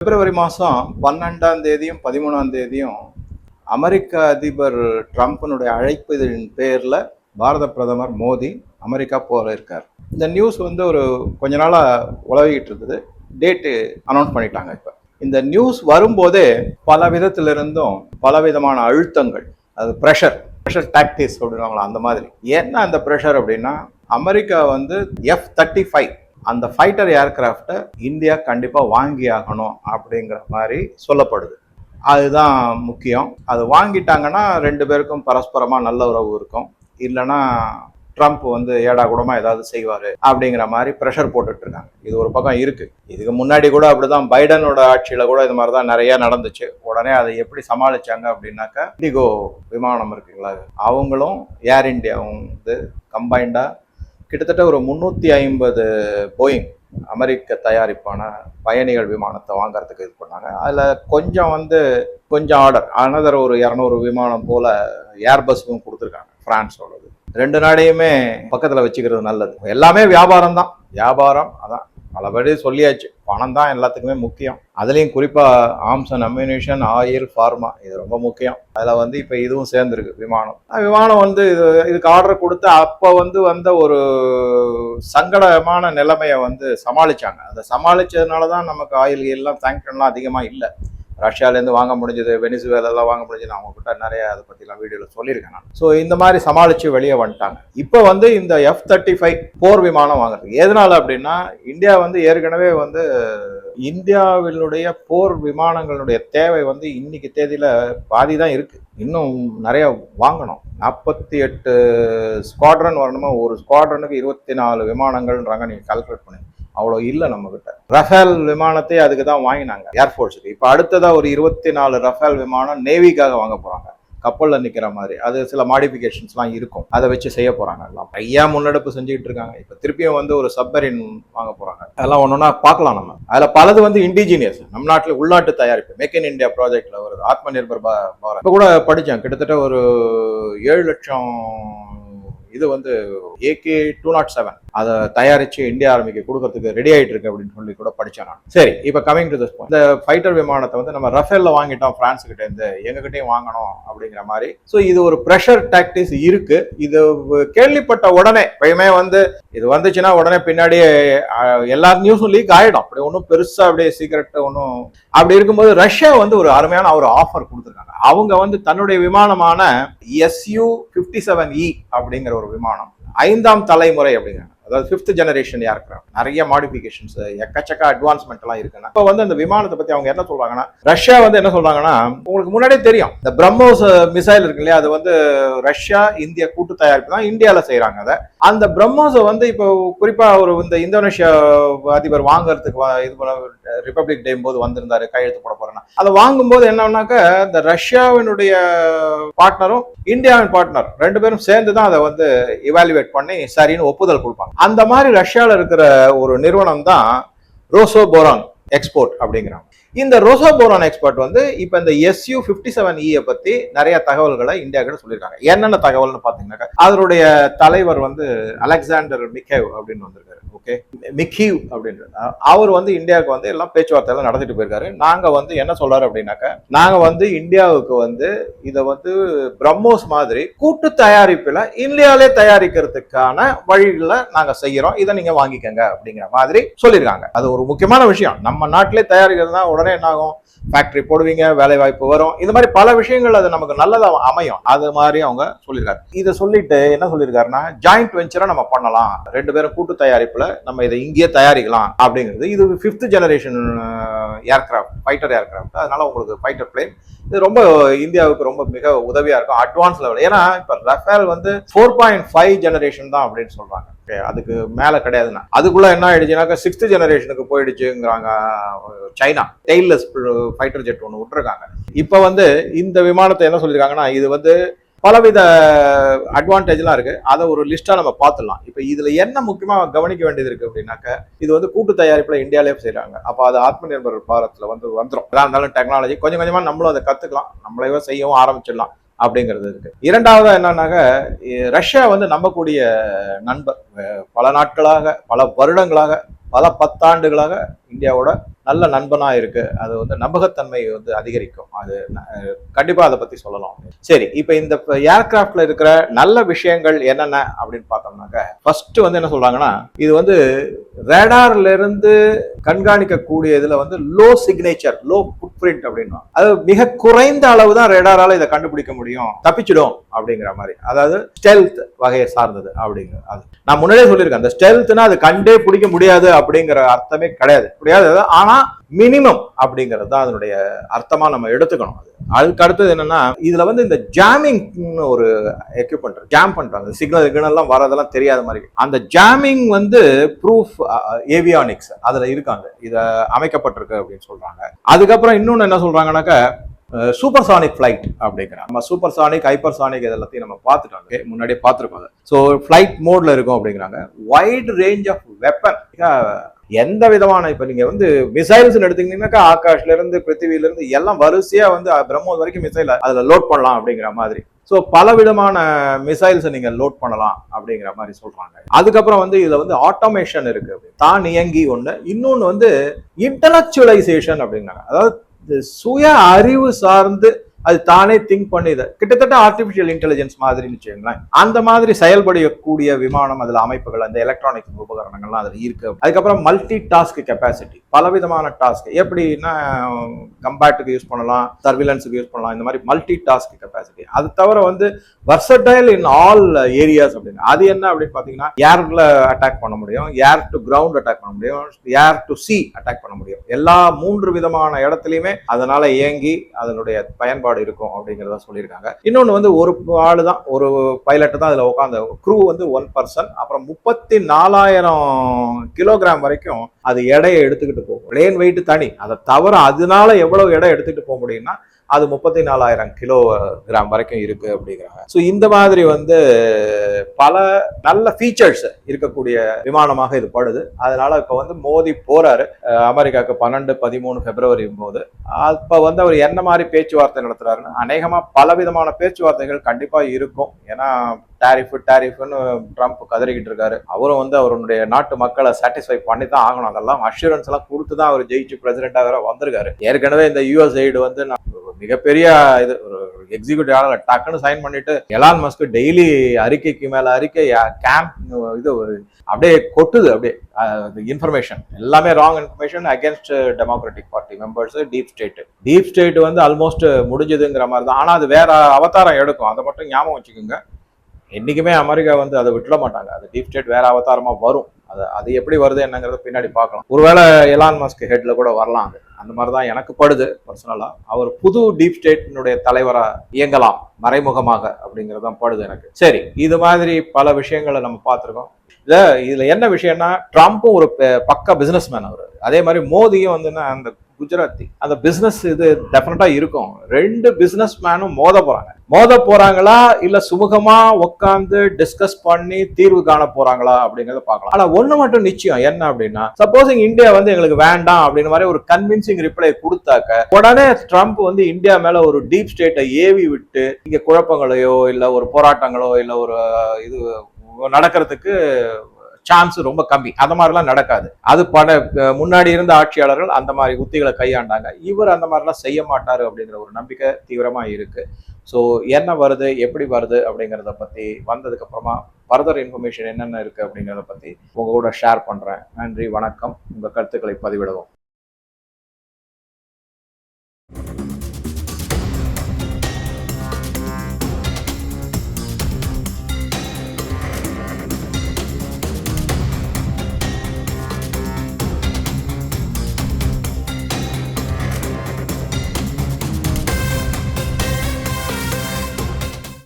பிப்ரவரி மாதம் பன்னெண்டாம் தேதியும் பதிமூணாம் தேதியும் அமெரிக்க அதிபர் ட்ரம்ப்பினுடைய அழைப்பதின் பேரில் பாரத பிரதமர் மோடி அமெரிக்கா போக இருக்கார். இந்த நியூஸ் வந்து ஒரு கொஞ்ச நாளாக உழவிக்கிட்டு இருந்தது. டேட்டு அனௌன்ஸ் பண்ணிட்டாங்க இப்போ. இந்த நியூஸ் வரும்போதே பல விதத்திலிருந்தும் பல விதமான அழுத்தங்கள் அது ப்ரெஷர் ப்ரெஷர் டாக்டிஸ் அப்படின்னாங்களா அந்த மாதிரி. என்ன அந்த ப்ரெஷர் அப்படின்னா அமெரிக்கா வந்து எஃப் தேர்ட்டி ஃபைவ் அந்த ஃபைட்டர் ஏர்கிராஃப்டை இந்தியா கண்டிப்பாக வாங்கி ஆகணும் அப்படிங்கிற மாதிரி சொல்லப்படுது. அதுதான் முக்கியம். அது வாங்கிட்டாங்கன்னா ரெண்டு பேருக்கும் பரஸ்பரமாக நல்ல உறவு இருக்கும். இல்லைன்னா ட்ரம்ப் வந்து ஏடா கூடமா ஏதாவது செய்வார் அப்படிங்கிற மாதிரி ப்ரெஷர் போட்டுட்டு இருக்காங்க. இது ஒரு பக்கம் இருக்கு. இதுக்கு முன்னாடி கூட அப்படிதான் பைடனோட ஆட்சியில் கூட இது மாதிரி தான் நிறைய நடந்துச்சு. உடனே அதை எப்படி சமாளிச்சாங்க அப்படின்னாக்கா இண்டிகோ விமானம் இருக்குங்களா? அவங்களும் ஏர் இந்தியாவும் வந்து கம்பைண்டாக கிட்டத்தட்ட ஒரு முந்நூற்றி ஐம்பது போயிங் அமெரிக்க தயாரிப்பான பயணிகள் விமானத்தை வாங்குறதுக்கு இது பண்ணாங்க. அதில் கொஞ்சம் வந்து கொஞ்சம் ஆர்டர் அனதர் ஒரு இரநூறு விமானம் போல் ஏர்பஸ்ஸும் கொடுத்துருக்காங்க ஃப்ரான்ஸோடது ரெண்டு நாடையுமே பக்கத்தில் வச்சுக்கிறது நல்லது. எல்லாமே வியாபாரம் தான் வியாபாரம் அதான். பலபடி சொல்லியாச்சு. பணம் தான் எல்லாத்துக்குமே முக்கியம். அதுலேயும் குறிப்பாக arms and ammunition oil pharma இது ரொம்ப முக்கியம். அதில் வந்து இப்போ இதுவும் சேர்ந்துருக்கு விமானம். விமானம் வந்து இது இதுக்கு ஆர்டர் கொடுத்து அப்போ வந்து வந்த ஒரு சங்கடமான நிலைமையை வந்து சமாளித்தாங்க அதை சமாளித்ததுனால தான் நமக்கு ஆயில் எல்லாம் தேங்க்ஷன்லாம் அதிகமாக இல்லை. ரஷ்யாலேருந்து வாங்க முடிஞ்சது வெனிசுவேலெல்லாம் வாங்க முடிஞ்சது. அவங்க கிட்ட நிறைய அதை பற்றிலாம் வீடியோவில் சொல்லியிருக்கேன் நான். ஸோ இந்த மாதிரி சமாளித்து வெளியே வந்துட்டாங்க. இப்போ வந்து இந்த எஃப் தேர்ட்டி ஃபைவ் போர் விமானம் வாங்குறது எதனால அப்படின்னா இந்தியா வந்து ஏற்கனவே வந்து இந்தியாவினுடைய போர் விமானங்களுடைய தேவை வந்து இன்னைக்கு தேதியில் பாதி தான் இருக்குது இன்னும் நிறைய வாங்கணும். நாற்பத்தி எட்டு ஸ்குவாட்ரன் வரணுமா? ஒரு ஸ்குவாட்ரனுக்கு இருபத்தி நாலு விமானங்கள்ன்றாங்க நீங்கள் கால்குலேட் பண்ணி அவ்வளோ இல்லை நம்மக்கிட்ட ரஃபேல் விமானத்தை அதுக்கு தான் வாங்கினாங்க ஏர்ஃபோர்ஸுக்கு இப்போ அடுத்ததாக ஒரு இருபத்தி நாலு ரஃபேல் விமானம் நேவிக்காக வாங்க போகிறாங்க கப்பலில் நிற்கிற மாதிரி. அது சில மாடிஃபிகேஷன்ஸ்லாம் இருக்கும். அதை வச்சு செய்ய போகிறாங்க எல்லாம். ஐயா முன்னெடுப்பு செஞ்சுக்கிட்டு இருக்காங்க. இப்போ திருப்பியும் வந்து ஒரு சப்மரின் வாங்க போகிறாங்க அதெல்லாம் ஒன்று ஒன்றா பார்க்கலாம் நம்ம. அதில் பலது வந்து இண்டிஜினியஸ் நம்ம நாட்டில் உள்நாட்டு தயாரிப்பு. மேக் இன் இந்தியா ப்ராஜெக்டில் வருது. ஆத்ம நிர்பர் பாரத் இப்போ கூட படித்தேன் கிட்டத்தட்ட ஒரு ஏழு லட்சம் இது வந்து ஏகே டூ நாட் செவன் அதை தயாரிச்சு இந்தியா ஆர்மிக்கு கொடுக்கறதுக்கு ரெடி ஆயிட்டு இருக்கு அப்படின்னு சொல்லி கூட படிச்சேன். நான் சரி. இப்போ கமிங் டு திஸ் இந்த ஃபைட்டர் விமானத்தை வந்து நம்ம ரஃபேல்ல வாங்கிட்டோம் பிரான்ஸ் கிட்ட இருந்து. எங்ககிட்டயும் வாங்கணும் அப்படிங்கிற மாதிரி. ஸோ இது ஒரு ப்ரெஷர் டாக்டிஸ் இருக்கு. இது கேள்விப்பட்ட உடனே எப்பயுமே வந்து இது வந்துச்சுன்னா உடனே பின்னாடியே அஹ், எல்லா நியூஸும் லீக் ஆயிடும். அப்படி ஒன்றும் பெருசா அப்படியே சீக்கிரட் ஒன்றும் அப்படி இருக்கும்போது ரஷ்யா வந்து ஒரு அருமையான ஒரு ஆஃபர் கொடுத்துருக்காங்க. அவங்க வந்து தன்னுடைய விமானமான எஸ்யூ ஃபிஃப்டி செவன் இ அப்படிங்கிற ஒரு விமானம். ஐந்தாம் தலைமுறை அப்படிங்கிறாங்க. அதாவது ஃபிஃப்த் ஜெனரேஷன் ஏர்கிராஃப்ட் நிறைய மாடிஃபிகேஷன்ஸ் எக்கச்சக்க அட்வான்ஸ்மெண்ட் எல்லாம் இருக்குன்னா இப்போ வந்து அந்த விமானத்தை பத்தி அவங்க என்ன சொல்றாங்கன்னா ரஷ்யா வந்து என்ன சொல்றாங்கன்னா உங்களுக்கு முன்னாடியே தெரியும் இந்த பிரம்மோஸ் மிசைல் இருக்கு இல்லையா அது வந்து ரஷ்யா இந்திய கூட்டு தயாரிப்பு தான் இந்தியாவில் செய்கிறாங்க அதை. அந்த பிரம்மோஸை வந்து இப்போ குறிப்பா ஒரு இந்த இந்தோனேஷியா அதிபர் வாங்குறதுக்கு இது போல ரிப்பப்ளிக் டே போது வந்திருந்தாரு கையெழுத்து போட போறேன்னா. அதை வாங்கும்போது என்னன்னாக்க இந்த ரஷ்யாவினுடைய பார்ட்னரும் இந்தியாவின் பார்ட்னர் ரெண்டு பேரும் சேர்ந்து தான் அதை வந்து இவாலுவேட் பண்ணி சரின்னு ஒப்புதல் கொடுப்பாங்க. அந்த மாதிரி ரஷ்யாவில் இருக்கிற ஒரு நிறுவனம் தான் ரோசோ போரான் எக்ஸ்போர்ட் அப்படிங்கிறாங்க. இந்த ரோசோபோரான் எக்ஸ்பர்ட் வந்து இப்போ இந்த எஸ்யூ ஃபிஃப்டி செவன் இயை பத்தி நிறைய தகவல்களை இந்தியா கிட்ட சொல்லியிருக்காங்க. என்னென்ன தகவல்னு பார்த்தீங்கன்னாக்கா அதனுடைய தலைவர் வந்து அலெக்சாண்டர் மிக்கேவ் அப்படின்னு வந்திருக்காரு. ஓகே மிக்கிவ் அப்படின்ற அவர் வந்து இந்தியாவுக்கு வந்து எல்லாம் பேச்சுவார்த்தைலாம் நடத்திட்டு போயிருக்காரு. நாங்கள் வந்து என்ன சொல்றாரு அப்படின்னாக்கா நாங்கள் வந்து இந்தியாவுக்கு வந்து இதை வந்து பிரம்மோஸ் மாதிரி கூட்டு தயாரிப்பில் இந்தியாவிலே தயாரிக்கிறதுக்கான வழிகளை நாங்கள் செய்கிறோம் இதை நீங்கள் வாங்கிக்கங்க அப்படிங்கிற மாதிரி சொல்லியிருக்காங்க. அது ஒரு முக்கியமான விஷயம். நம்ம நாட்டிலே தயாரிக்கிறதுனா உடனே என்ன ஆகும் ஃபேக்டரி போடுவீங்க வேலை வாய்ப்பு வரும். இந்த மாதிரி பல விஷயங்கள் அது நமக்கு நல்லதாக அமையும். அது மாதிரி அவங்க சொல்லியிருக்காரு. இதை சொல்லிட்டு என்ன சொல்லியிருக்காருன்னா ஜாயிண்ட் வெஞ்சரை நம்ம பண்ணலாம். ரெண்டு பேரும் கூட்டு தயாரிப்பில் நம்ம இதை இங்கேயே தயாரிக்கலாம் அப்படிங்கிறது. இது fifth generation aircraft fighter aircraft அதனால உங்களுக்கு ஃபைட்டர் பிளேன் இது ரொம்ப இந்தியாவுக்கு ரொம்ப மிக உதவியாக இருக்கும். அட்வான்ஸ் லெவல் ஏன்னா இப்போ ரஃபேல் வந்து ஃபோர் பாயிண்ட் ஃபைவ் ஜெனரேஷன் தான் அப்படின்னு சொல்கிறாங்க அதுக்கு மேலே கிடையாதுன்னா. அதுக்குள்ள என்ன ஆயிடுச்சுனாக்கா சிக்ஸ்த் ஜெனரேஷனுக்கு போயிடுச்சுங்கிறாங்க சைனா. டெய்லெஸ் ஃபைட்டர் ஜெட் ஒன்று விட்டுருக்காங்க. இப்போ வந்து இந்த விமானத்தை என்ன சொல்லியிருக்காங்கன்னா இது வந்து பலவித அட்வான்டேஜ்லாம் இருக்கு. அதை ஒரு லிஸ்டா நம்ம பார்த்துடலாம். இப்போ இதுல என்ன முக்கியமாக கவனிக்க வேண்டியது இருக்கு அப்படின்னாக்க இது வந்து கூட்டு தயாரிப்புல இந்தியாவிலே செய்கிறாங்க அப்போ அது ஆத்ம நிர்பர் பாரத்தில் வந்து வந்துடும் எதா இருந்தாலும் டெக்னாலஜி கொஞ்சம் கொஞ்சமாக நம்மளும் அதை கத்துக்கலாம். நம்மளே செய்யவும் ஆரம்பிச்சிடலாம். அப்படிங்கிறது இருக்கு. இரண்டாவதாக என்னன்னாக்க ரஷ்யா வந்து நம்பக்கூடிய நண்பர். பல நாட்களாக பல வருடங்களாக பல பத்தாண்டுகளாக இந்தியாவோட நல்ல நண்பனாக இருக்கு. அது வந்து நம்பகத்தன்மை வந்து அதிகரிக்கும். அது கண்டிப்பாக அதை பற்றி சொல்லலாம். சரி இப்போ இந்த ஏர்கிராஃப்ட்ல இருக்கிற நல்ல விஷயங்கள் என்னென்ன அப்படின்னு பார்த்தோம்னாக்க ஃபர்ஸ்ட் வந்து என்ன சொல்றாங்கன்னா இது வந்து ரேடார்ல இருந்து கண்காணிக்கக்கூடிய இதில் வந்து லோ சிக்னேச்சர் லோ ஃபுட் அப்படின்னா அது மிக குறைந்த அளவு தான் ரேடாரால இதை கண்டுபிடிக்க முடியும். தப்பிச்சிடும் அப்படிங்கிற மாதிரி. அதாவது ஸ்டெல்த் வகையை சார்ந்தது அப்படிங்கிற அது. நான் முன்னாடியே சொல்லியிருக்கேன். அந்த ஸ்டெல்த்னா அது கண்டே பிடிக்க முடியாது அப்படிங்கிற அர்த்தமே கிடையாது. முடியாது ஆனா மினிமம் அப்படிங்கிறது தான் அதனுடைய அர்த்தமாக நம்ம எடுத்துக்கணும் அது. அதுக்கு அடுத்தது என்னன்னா இதுல வந்து இந்த ஜாமிங்னு ஒரு எக்யூப்மெண்ட் ஜாம் பண்றாங்க. சிக்னல் கிக்னல்லாம் வரதெல்லாம் தெரியாத மாதிரி. அந்த ஜாமிங் வந்து ப்ரூஃப் ஏவியானிக்ஸ் அதுல இருக்காங்க. இதை அமைக்கப்பட்டிருக்கு அப்படின்னு சொல்றாங்க. அதுக்கப்புறம் இன்னொன்று என்ன சொல்றாங்கன்னாக்க சூப்பர் சானிக் ஃப்ளைட் அப்படிங்கிறாங்க. நம்ம சூப்பர் சானிக் ஹைப்பர் சானிக் இது எல்லாத்தையும் நம்ம பார்த்துட்டோம். முன்னாடியே பார்த்துருக்கோம் ஸோ ஃப்ளைட் மோட்ல இருக்கும் அப்படிங்கிறாங்க. வைட் ரேஞ்ச் ஆஃப் வெப்பன் எந்த விதமான இப்போ நீங்கள் வந்து மிசைல்ஸ் எடுத்தீங்கன்னாக்கா ஆகாஷ்ல இருந்து பிருத்திவில இருந்து எல்லாம் வரிசையா வந்து பிரம்மோஸ் வரைக்கும் மிசைல் அதில் லோட் பண்ணலாம் அப்படிங்கிற மாதிரி. ஸோ பல விதமான மிசைல்ஸை நீங்கள் லோட் பண்ணலாம் அப்படிங்கிற மாதிரி சொல்கிறாங்க அதுக்கப்புறம் வந்து இதில் வந்து ஆட்டோமேஷன் இருக்குது தான் இயங்கி ஒன்று இன்னொன்று வந்து இன்டலக்சுவலைசேஷன் அப்படிங்கிறாங்க. அதாவது சுய அறிவு சார்ந்து அது தானே திங்க் பண்ணிது. கிட்டத்தட்ட ஆர்டிபிஷியல் இன்டெலிஜென்ஸ் மாதிரின்னு வச்சுக்கோங்களேன். அந்த மாதிரி செயல்படக்கூடிய விமானம் அதில் அமைப்புகள் அந்த எலக்ட்ரானிக் உபகரணங்கள்லாம் அதில் இருக்கு. அதுக்கப்புறம் மல்டி டாஸ்க் கெப்பாசிட்டி பலவிதமான டாஸ்க் எப்படின்னா கம்பேட்டுக்கு யூஸ் பண்ணலாம் சர்விலன்ஸுக்கு யூஸ் பண்ணலாம் இந்த மாதிரி மல்டி டாஸ்க் கெப்பாசிட்டி அது தவிர வந்து வர்சடைல் இன் ஆல் ஏரியாஸ் அப்படின்னு. அது என்ன அப்படின்னு பார்த்தீங்கன்னா ஏர்ல அட்டாக் பண்ண முடியும் ஏர் டு கிரவுண்ட் அட்டாக் பண்ண முடியும் ஏர் டு சி அட்டாக் பண்ண முடியும். எல்லா மூன்று விதமான இடத்துலையுமே அதனால இயங்கி அதனுடைய பயன்பாடு இருக்கும் அப்படிங்கிறத சொல்லியிருக்காங்க. இன்னொன்று வந்து ஒரு ஆள் தான் ஒரு பைலட் தான் அதில் உட்காந்து க்ரூ வந்து ஒன் பர்சன் அப்புறம் முப்பத்தி நாலாயிரம் கிலோகிராம் வரைக்கும் அது எடையை எடுத்துக்கிட்டு போகும். பிளேன் வெயிட் தனி. அதை தவிர அதனால எவ்வளவு எடை எடுத்துக்கிட்டு போக முடியும்னா அது முப்பத்தி நாலாயிரம் கிலோ கிராம் வரைக்கும் இருக்கு அப்படிங்கிறாங்க. ஸோ இந்த மாதிரி வந்து பல நல்ல ஃபீச்சர்ஸ் இருக்கக்கூடிய விமானமாக இது படுது. அதனால இப்போ வந்து மோதி போறாரு. அமெரிக்காவுக்கு பன்னெண்டு பதிமூணு பிப்ரவரி போது. அப்போ வந்து அவர் என்ன மாதிரி பேச்சுவார்த்தை நடத்துறாருன்னு அநேகமாக பல விதமான பேச்சுவார்த்தைகள் கண்டிப்பாக இருக்கும். ஏன்னா டேரிஃபு டேரிஃபுன்னு ட்ரம்ப் கதறிக்கிட்டு இருக்காரு. அவரும் வந்து அவருடைய நாட்டு மக்களை சாட்டிஸ்ஃபை பண்ணி தான் ஆகணும். அதெல்லாம் அஷூரன்ஸ் எல்லாம் கொடுத்து தான் அவர் ஜெயிச்சு பிரசிடென்டாக வேற வந்திருக்காரு. ஏற்கனவே இந்த யூஎஸ் எய்டு வந்து நான் மிகப்பெரிய இது ஒரு எக்ஸிக்யூட்டிவ் ஆளர் டக்குன்னு சைன் பண்ணிட்டு எலான் மஸ்க் டெய்லி அறிக்கைக்கு மேல அறிக்கை கேம்ப் இது ஒரு அப்படியே கொட்டுது அப்படியே இன்ஃபர்மேஷன் எல்லாமே wrong information against democratic party members deep state deep state வந்து ஆல்மோஸ்ட் முடிஞ்சதுங்கிற மாதிரி தான். ஆனா அது வேற அவதாரம் எடுக்கும். அதை மட்டும் ஞாபகம் வச்சுக்கோங்க. என்றைக்குமே அமெரிக்கா வந்து அதை விட்டுட மாட்டாங்க. அது டீப் ஸ்டேட் வேற அவதாரமா வரும். அது அது எப்படி வருது என்னங்கிறத பின்னாடி பார்க்கலாம். ஒருவேளை எலான் மஸ்க் ஹெட்ல கூட வரலாம் அது. அந்த மாதிரி தான் எனக்கு படுது பர்சனலாக அவர் புது டீப் ஸ்டேட்டினுடைய தலைவராக இயங்கலாம் மறைமுகமாக அப்படிங்கிறது தான் படுது எனக்கு. சரி இது மாதிரி பல விஷயங்களை நம்ம பார்த்துருக்கோம். இதில் இதில் என்ன விஷயம்னா ட்ரம்ப்பும் ஒரு பக்கா பிஸ்னஸ் மேன் அவர். அதே மாதிரி மோதியும் வந்து அந்த குஜராத்தி. அந்த பிசினஸ் இது டெஃபினட்டா இருக்கும். ரெண்டு பிசினஸ் மேனும் மோத போறாங்க. மோத போறாங்களா? இல்ல சுமூகமா உட்காந்து டிஸ்கஸ் பண்ணி தீர்வு காண போறாங்களா? அப்படிங்கறத பார்க்கலாம். ஆனா ஒண்ணு மட்டும் நிச்சயம். என்ன அப்படின்னா சப்போஸிங் இந்தியா வந்து எங்களுக்கு வேண்டாம் அப்படின்னு மாதிரி ஒரு கன்வின்சிங் ரிப்ளை கொடுத்தாக்க உடனே ட்ரம்ப் வந்து இந்தியா மேல ஒரு டீப் ஸ்டேட்டை ஏவி விட்டு இங்க குழப்பங்களையோ இல்ல ஒரு போராட்டங்களோ இல்ல ஒரு இது நடக்கிறதுக்கு சான்ஸ் ரொம்ப கம்மி. அந்த மாதிரிலாம் நடக்காது. அது பல முன்னாடி இருந்த ஆட்சியாளர்கள் அந்த மாதிரி உத்திகளை கையாண்டாங்க. இவர் அந்த மாதிரிலாம் செய்ய மாட்டார் அப்படிங்கிற ஒரு நம்பிக்கை தீவிரமாக இருக்கு. ஸோ என்ன வருது எப்படி வருது அப்படிங்கிறத பற்றி வந்ததுக்கு அப்புறமா ஃபர்தர் இன்ஃபர்மேஷன் என்னென்ன இருக்குது அப்படிங்கிறத பற்றி உங்கள் கூட ஷேர் பண்ணுறேன் நன்றி வணக்கம். உங்கள் கருத்துக்களை பதிவிடவும்.